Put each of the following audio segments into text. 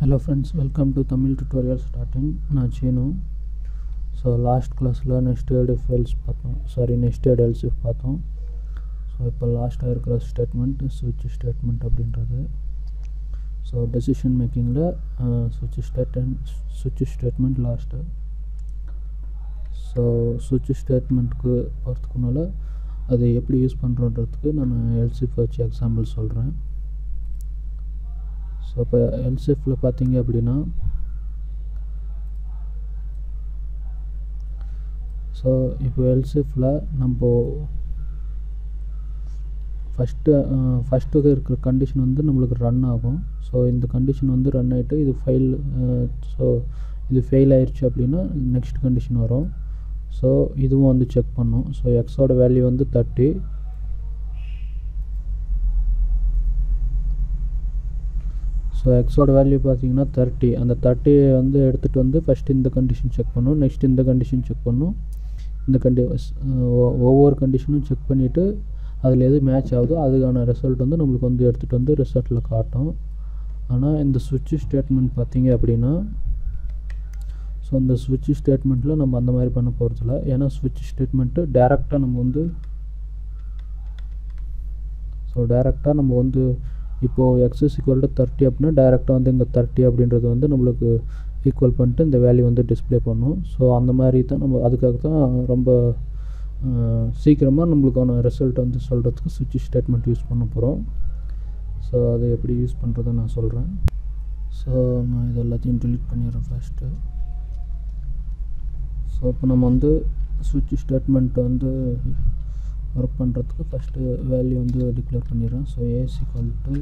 Hello friends welcome to Tamil tutorial starting நான் Seenu so last கிளாஸில் nested else பார்த்தோம் sorry nested else பார்த்தோம் so இப்போ லாஸ்ட்டாக இருக்கிற ஸ்டேட்மெண்ட் சுவிட்ச் ஸ்டேட்மெண்ட் அப்படின்றது ஸோ டெசிஷன் மேக்கிங்கில் சுவிட்ச் ஸ்டேட்மெண்ட் சுவிட்ச் ஸ்டேட்மெண்ட் லாஸ்ட்டு ஸோ சுவிட்ச் ஸ்டேட்மெண்ட்டுக்கு போகிறதுக்கு முன்னால் அதை எப்படி யூஸ் பண்ணுறோன்றதுக்கு நான் எல்சிஃப் வச்சு எக்ஸாம்பிள் சொல்கிறேன் ஸோ இப்போ எல்சிஃபில் பார்த்தீங்க அப்படின்னா ஸோ இப்போ எல்சிஃபில் நம்ம ஃபஸ்ட்டு ஃபஸ்ட்டு இருக்கிற கண்டிஷன் வந்து நம்மளுக்கு ரன் ஆகும். ஸோ இந்த கண்டிஷன் வந்து ரன் ஆகிட்டு இது ஃபெயில் ஸோ இது ஃபெயில் ஆயிடுச்சு அப்படின்னா நெக்ஸ்ட் கண்டிஷன் வரும். ஸோ இதுவும் வந்து செக் பண்ணும். ஸோ எக்ஸோட வேல்யூ வந்து தேர்ட்டி ஸோ எக்ஸோட வேல்யூ பார்த்தீங்கன்னா தேர்ட்டி அந்த தேர்ட்டி வந்து எடுத்துகிட்டு வந்து ஃபஸ்ட்டு இந்த கண்டிஷன் செக் பண்ணும். நெக்ஸ்ட் இந்த கண்டிஷன் செக் பண்ணும். இந்த கண்டி ஒவ்வொரு கண்டிஷனும் செக் பண்ணிவிட்டு அதில் எது மேட்ச் ஆகுதோ அதுக்கான ரிசல்ட் வந்து நம்மளுக்கு வந்து எடுத்துகிட்டு வந்து ரிசல்ட்டில் காட்டும். ஆனால் இந்த சுவிட்சு ஸ்டேட்மெண்ட் பார்த்தீங்க அப்படின்னா ஸோ அந்த சுவிட்ச் ஸ்டேட்மெண்ட்டில் நம்ம அந்த மாதிரி பண்ண போகிறதில்ல ஏன்னா சுவிட்ச் ஸ்டேட்மெண்ட்டு டேரெக்டாக நம்ம வந்து ஸோ டேரெக்டாக நம்ம வந்து இப்போது எக்ஸஸ் ஈக்குவல் டு தேர்ட்டி அப்படின்னா டேரெக்டாக வந்து இங்கே தேர்ட்டி அப்படின்றது வந்து நம்மளுக்கு ஈக்குவல் பண்ணிட்டு இந்த வேல்யூ வந்து டிஸ்பிளே பண்ணும். ஸோ அந்த மாதிரி தான் நம்ம அதுக்காக தான் ரொம்ப சீக்கிரமாக நம்மளுக்கான ரிசல்ட் வந்து சொல்கிறதுக்கு சுவிட்ச் ஸ்டேட்மெண்ட் யூஸ் பண்ண போகிறோம் ஸோ அதை எப்படி யூஸ் பண்ணுறதை நான் சொல்கிறேன் ஸோ நான் இது எல்லாத்தையும் டிலீட் பண்ணிடுறேன் ஃபஸ்ட்டு ஸோ இப்போ நம்ம வந்து சுவிட்ச் ஸ்டேட்மெண்ட் வந்து ஒர்க் பண்ணுறதுக்கு ஃபஸ்ட்டு வேல்யூ வந்து டிக்ளேர் பண்ணிடுறேன். So s equal to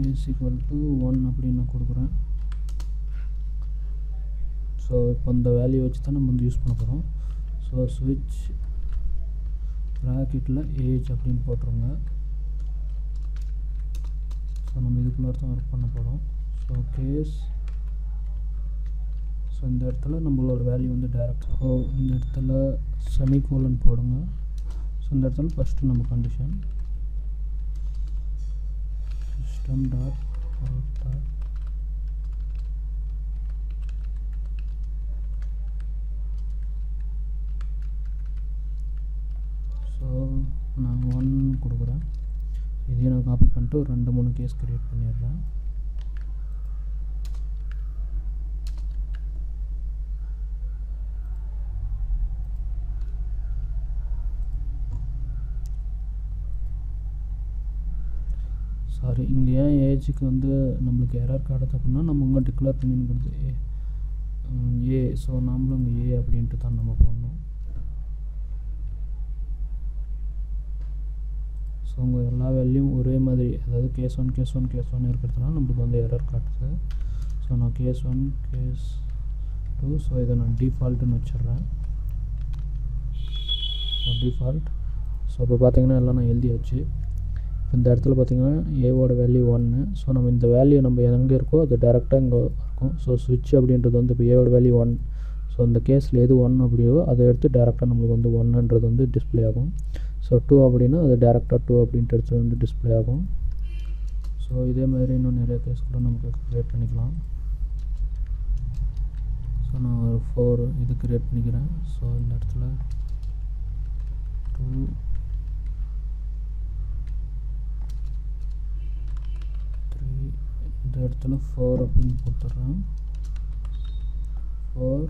s equal to one அப்படின்னு நான் கொடுக்குறேன். ஸோ இப்போ இந்த வேல்யூ வச்சு தான் நம்ம வந்து யூஸ் பண்ண போகிறோம் ஸோ ஸ்விட்ச் ப்ராக்கெட்டில் ஏஜ் அப்படின்னு போட்டுருங்க. ஸோ நம்ம இதுக்குள்ளே தான் ஒர்க் பண்ண போகிறோம் ஸோ கேஸ் ஸோ இந்த இடத்துல நம்மளோட வேல்யூ வந்து டேரக்ட் ஸோ இந்த இடத்துல செமிகோலன் போடுங்க. ஸோ இந்த இடத்துல ஃபஸ்ட்டு நம்ம condition system dot out dot so நான் ஒன் கொடுக்குறேன். இதையும் நான் காப்பி பண்ணிட்டு ஒரு ரெண்டு மூணு கேஸ் க்ரியேட் பண்ணிடுறேன். சாரி இங்கே ஏன் ஏஜுக்கு வந்து நம்மளுக்கு எரர் காட்டுது அப்படின்னா நம்ம இங்கே டிக்ளேர் பண்ணிங்கிறது ஏ ஏ ஸோ நம்மளும் இங்கே ஏ அப்படின்ட்டு தான் நம்ம போடணும். ஸோ உங்கள் எல்லா வேல்யூம் ஒரே மாதிரி அதாவது case one case one case one இருக்கிறதுனால நம்மளுக்கு வந்து எரர் காட்டுது ஸோ நான் case one case two so இதை நான் டிஃபால்ட்டுன்னு வச்சிடுறேன். ஸோ டிஃபால்ட் ஸோ இப்போ பார்த்தீங்கன்னா எல்லாம் நான் எழுதியாச்சு. இந்த இடத்துல பார்த்திங்கன்னா ஏவோட வேல்யூ ஒன்று ஸோ நம்ம இந்த வேல்யூ நம்ம எங்கே இருக்கோ அது டேரெக்டாக இங்கே இருக்கும். ஸோ சுவிட்ச் அப்படின்றது வந்து இப்போ ஏவோட வேல்யூ ஒன் ஸோ இந்த கேஸில் எது ஒன் அப்படியோ அதை எடுத்து டேரெக்டாக நம்மளுக்கு வந்து ஒன்றுன்றது வந்து டிஸ்பிளே ஆகும். ஸோ டூ அப்படின்னா அது டேரெக்டாக டூ அப்படின்ட்டு எடுத்து வந்து டிஸ்பிளே ஆகும். ஸோ இதே மாதிரி இன்னும் நிறைய கேஸ் கூட நமக்கு க்ரியேட் பண்ணிக்கலாம். ஸோ நான் ஒரு ஃபோர் இது க்ரியேட் பண்ணிக்கிறேன். ஸோ இந்த இடத்துல டூ த்ரீ இடத்துல ஃபோர் அப்படின்னு போட்டுடுறேன். ஃபோர்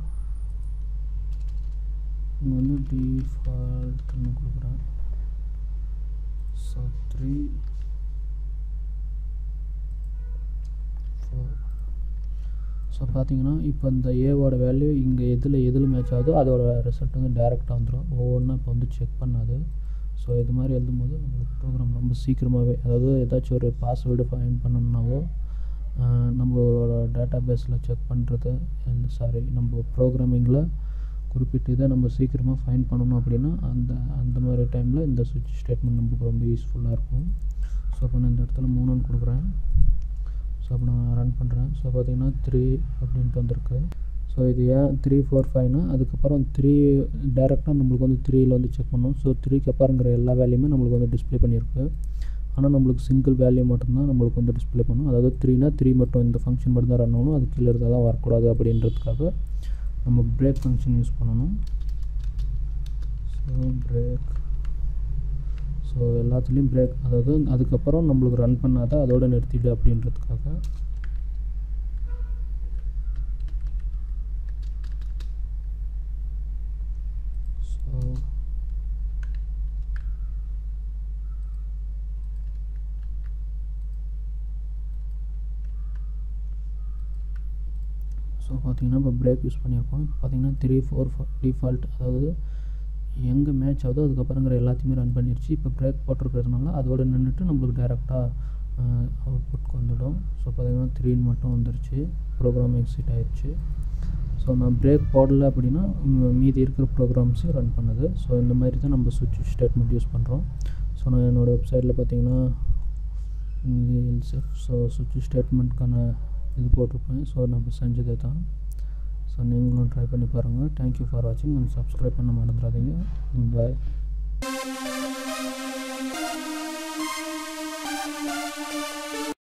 இங்கே வந்து டிஃபால்ட்னு கொடுக்குறேன். ஸோ த்ரீ ஃபோர் ஸோ பார்த்தீங்கன்னா இப்போ இந்த ஏவோட வேல்யூ இங்கே எதில் எதில் மேட்ச் ஆகுதோ அதோட ரிசல்ட் வந்து டேரெக்டாக வந்துடும் ஒவ்வொன்றும் இப்போ வந்து செக் பண்ணாது. ஸோ இது மாதிரி எழுதும்போது நம்மளுக்கு ப்ரோக்ராம் ரொம்ப சீக்கிரமாகவே அதாவது ஏதாச்சும் ஒரு பாஸ்வேர்டு ஃபைன் பண்ணணுன்னாவோ நம்மளோட டேட்டா பேஸில் செக் பண்ணுறது சாரி நம்ம ப்ரோக்ராமிங்கில் குறிப்பிட்டு இதை நம்ம சீக்கிரமாக ஃபைன் பண்ணணும் அப்படின்னா அந்த அந்த மாதிரி டைமில் இந்த சுவிட்ச் ஸ்டேட்மெண்ட் நமக்கு ரொம்ப யூஸ்ஃபுல்லாக இருக்கும். ஸோ அப்போ நான் இந்த இடத்துல மூணுன்னு கொடுக்குறேன். ஸோ அப்போ நான் ரன் பண்ணுறேன் ஸோ பார்த்தீங்கன்னா த்ரீ அப்படின்ட்டு வந்திருக்கு. ஸோ இது ஏன் த்ரீ ஃபோர் ஃபைவ்னா அதுக்கப்புறம் த்ரீ டேரெக்டாக நம்மளுக்கு வந்து த்ரீயில் வந்து செக் பண்ணணும். ஸோ த்ரீக்கு அப்பாருங்கிற எல்லா வேலையுமே நம்மளுக்கு வந்து டிஸ்பிளே பண்ணியிருக்கு. ஆனால் நம்மளுக்கு சிங்கிள் வேல்யூ மட்டும்தான் நம்மளுக்கு வந்து டிஸ்ப்ளே பண்ணும். அதாவது த்ரீனா த்ரீ மட்டும் இந்த ஃபங்க்ஷன் மட்டும் தான் ரன் ஆகணும். அது கீழே இருந்தால் தான் வரக்கூடாது அப்படின்றதுக்காக நம்ம பிரேக் ஃபங்க்ஷன் யூஸ் பண்ணணும். ஸோ பிரேக் ஸோ எல்லாத்துலேயும் பிரேக் அதாவது அதுக்கப்புறம் நம்மளுக்கு ரன் பண்ணாதான் அதோட நிறுத்திடு அப்படின்றதுக்காக ஸோ ஸோ பார்த்தீங்கன்னா இப்போ பிரேக் யூஸ் பண்ணியிருக்கோம். இப்போ பார்த்திங்கன்னா த்ரீ ஃபோர் டிஃபால்ட் அதாவது எங்கே மேட்ச் ஆகுதோ அதுக்கப்புறங்கிற எல்லாத்தையுமே ரன் பண்ணிடுச்சு இப்போ பிரேக் போட்டிருக்கிறதுனால அதோட நின்றுட்டு நம்மளுக்கு டேரெக்டாக அவுட்புட்க்கு வந்துடும். ஸோ பார்த்திங்கன்னா த்ரீன்னு மட்டும் வந்துருச்சு. ப்ரோக்ராம் எக்ஸிட் ஆயிடுச்சு ஸோ நான் பிரேக் போடல அப்படின்னா மீதி இருக்கிற ப்ரோக்ராம்ஸையும் ரன் பண்ணுது. ஸோ இந்த மாதிரி தான் நம்ம சுவிட்ச் ஸ்டேட்மெண்ட் யூஸ் பண்ணுறோம் ஸோ நான் என்னோடய வெப்சைட்டில் பார்த்தீங்கன்னா எல்செஃப் ஸோ சுவிட்ச் ஸ்டேட்மெண்ட்க்கான இது போட்டிருப்பேன். ஸோ நம்ம செஞ்சதே தான் ஸோ நீங்களும் ட்ரை பண்ணி பாருங்கள் தேங்க்யூ ஃபார் வாட்சிங் அண்ட் சப்ஸ்கிரைப் பண்ண மறந்துடாதீங்க. பாய்